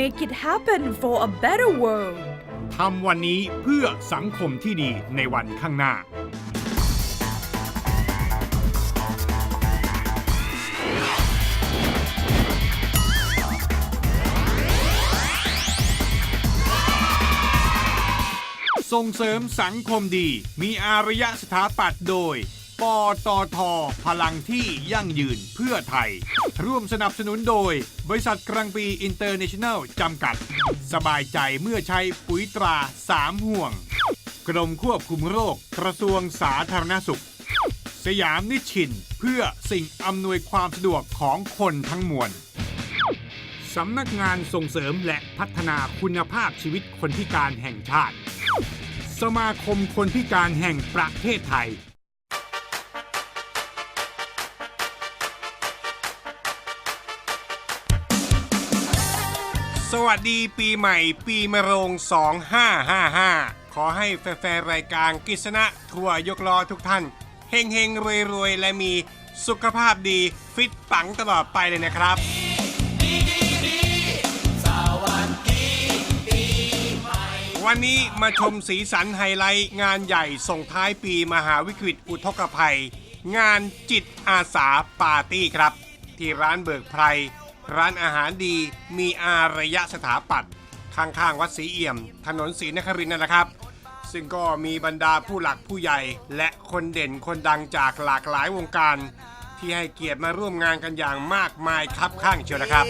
make it happen for a better world ทำวันนี้เพื่อสังคมที่ดีในวันข้างหน้า ส่งเสริมสังคมดี มีอารยะสถาปัตย์โดย ปตท พลังที่ยั่งยืนเพื่อไทย ร่วมสนับสนุนโดย บริษัทกรังปีอินเตอร์เนชั่นแนลจำกัด สบายใจเมื่อใช้ปุ๋ยตราสามห่วง กรมควบคุมโรคกระทรวงสาธารณสุข สยามนิชชิน เพื่อสิ่งอำนวยความสะดวกของคนทั้งมวลสำนักงานส่งเสริมและพัฒนาคุณภาพชีวิตคนพิการแห่งชาติ สมาคมคนพิการแห่งประเทศไทย สวัสดีปีใหม่ปีมะโรง 2555 ขอให้แฟนๆรายการกิษณะทัวร์ยกล้อทุกท่าน เฮงเฮงรวยรวยๆและมีสุขภาพดีฟิตปังตลอดไปเลยนะครับ วันนี้มาชมสีสันไฮไลท์ งานใหญ่ส่งท้ายปีมหาวิกฤตอุทกภัย งานจิตอาสาปาร์ตี้ครับ ที่ร้านเบิกไพร ร้านอาหารดีมีอารยะสถาปัตย์ข้างๆ วัดศรีเอี่ยม ถนนศรีนครินทร์นั่นแหละครับ ซึ่งก็มีบรรดาผู้หลักผู้ใหญ่ และคนเด่นคนดังจากหลากหลายวงการ ที่ให้เกียรติมาร่วมงานกันอย่างมากมายครับข้างเชียวนะครับ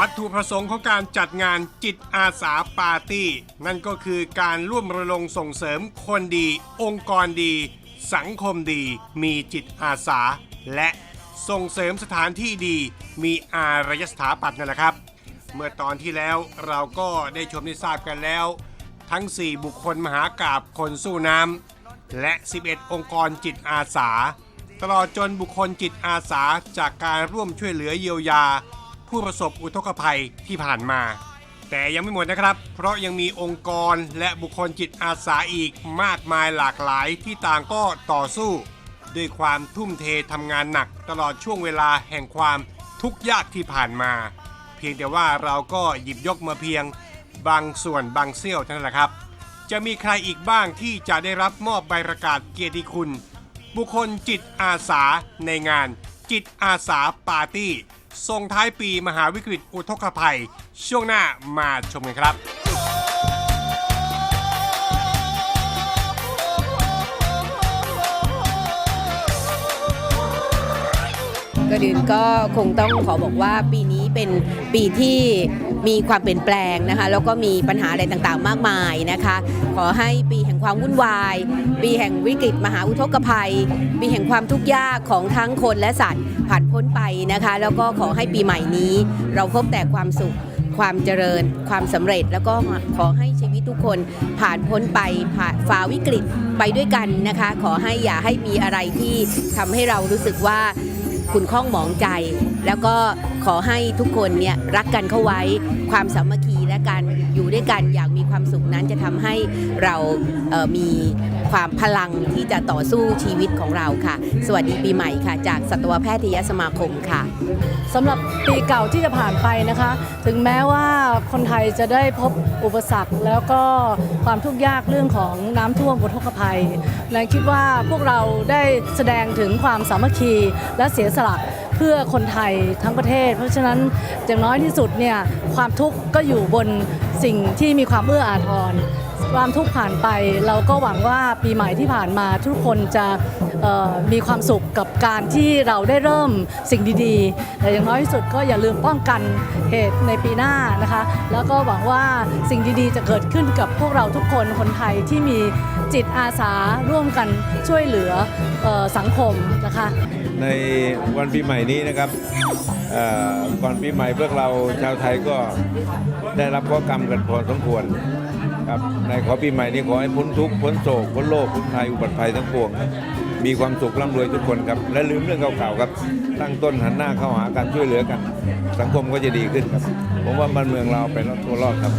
วัตถุประสงค์ของการจัดงานจิตอาสาปาร์ตี้ นั่นก็คือการร่วมระดมส่งเสริมคนดี องค์กรดี สังคมดี มีจิตอาสา และส่งเสริมสถานที่ดี มีอารยสถาปัตย์นั่นแหละครับ เมื่อตอนที่แล้วเราก็ได้ชมได้ทราบกันแล้ว ทั้ง 4 บุคคลมหากราบคนสู้น้ำและ 11 องค์กรจิตอาสา ตลอดจนบุคคลจิตอาสาจากการร่วมช่วยเหลือเยียวยา ผู้ประสบอุทกภัยที่ผ่านมา แต่ยังไม่หมดนะครับ เพราะยังมีองค์กรและบุคคลจิตอาสาอีกมากมายหลากหลายที่ต่างก็ต่อสู้ ด้วยความทุ่มเททำงานหนักตลอดช่วงเวลาแห่งความทุกข์ยากที่ผ่านมา เพียงแต่ว่าเราก็หยิบยกมาเพียงบางส่วนบางเสี้ยวเท่านั้นแหละครับ จะมีใครอีกบ้างที่จะได้รับมอบใบประกาศเกียรติคุณ บุคคลจิตอาสาในงานจิตอาสาปาร์ตี้ ส่งท้ายปีมหาวิกฤตอุทกภัย ช่วงหน้ามาชมกันครับก่อนอื่นก็คงต้องขอบอกว่าปีนี้ เป็นปีที่มีความเปลี่ยนแปลงนะคะแล้วก็มีปัญหาอะไรต่างๆ มากมายนะคะ ขอให้ปีแห่งความวุ่นวาย ปีแห่งวิกฤตมหาอุทกภัย ปีแห่งความทุกข์ยากของทั้งคนและสัตว์ผ่านพ้นไปนะคะ แล้วก็ขอให้ปีใหม่นี้ เราพบแต่ความสุขความเจริญ ความสำเร็จแล้วก็ขอให้ชีวิตทุกคนผ่านพ้นไปผ่านฝ่าวิกฤตไปด้วยกันนะคะ ขอให้อย่าให้มีอะไรที่ทำให้เรารู้สึกว่าคุณข้องหมองใจ แล้วก็ขอให้ทุกคนเนี่ยรักกันเข้าไว้ความสามัคคีและการอยู่ด้วยกันอย่างมีความสุขนั้นจะทำให้เรามีความพลังที่จะต่อสู้ชีวิตของเราค่ะ สวัสดีปีใหม่ค่ะ จากสัตวแพทยสมาคมค่ะสำหรับปีเก่าที่จะผ่านไปนะคะ ถึงแม้ว่าคนไทยจะได้พบอุปสรรคแล้วก็ความทุกข์ยากเรื่องของน้ำท่วมอุทกภัยและคิดว่าพวกเราได้แสดงถึงความสามัคคีและเสียสละ เพื่อคนไทยทั้งประเทศ เพราะฉะนั้นอย่างน้อยที่สุดเนี่ยความทุกข์ก็อยู่บนสิ่งที่มีความเอื้ออาทรความทุกข์ผ่านไป เราก็หวังว่าปีใหม่ที่ผ่านมาทุกคนจะมีความสุขกับการที่เราได้เริ่มสิ่งดีๆ แต่อย่างน้อยที่สุดก็อย่าลืมป้องกันเหตุในปีหน้านะคะ แล้วก็หวังว่าสิ่งดีๆ จะเกิดขึ้นกับพวกเราทุกคนคนไทยที่มี จิตอาสาร่วมกันช่วยเหลืออสังคมนะคะ ในวันปีใหม่นี้นะครับอ่อก่อนปีใหม่พวกเราชาวไทยก็ได้รับข้อกรรมกันพอสมควรครับในขอปีใหม่นี้ขอให้พ้นทุกข์พ้นโศกพ้นโลกพ้นภัยอุบัติภัยทั้งปวง มีความสุขร่ำรวยทุกคนครับ และลืมเรื่องเก่าๆครับ ตั้งต้นหันหน้าเข้าหากันช่วยเหลือกัน สังคมก็จะดีขึ้นครับ ผมว่าบ้านเมืองเราไปรอดทั่วรอดครับ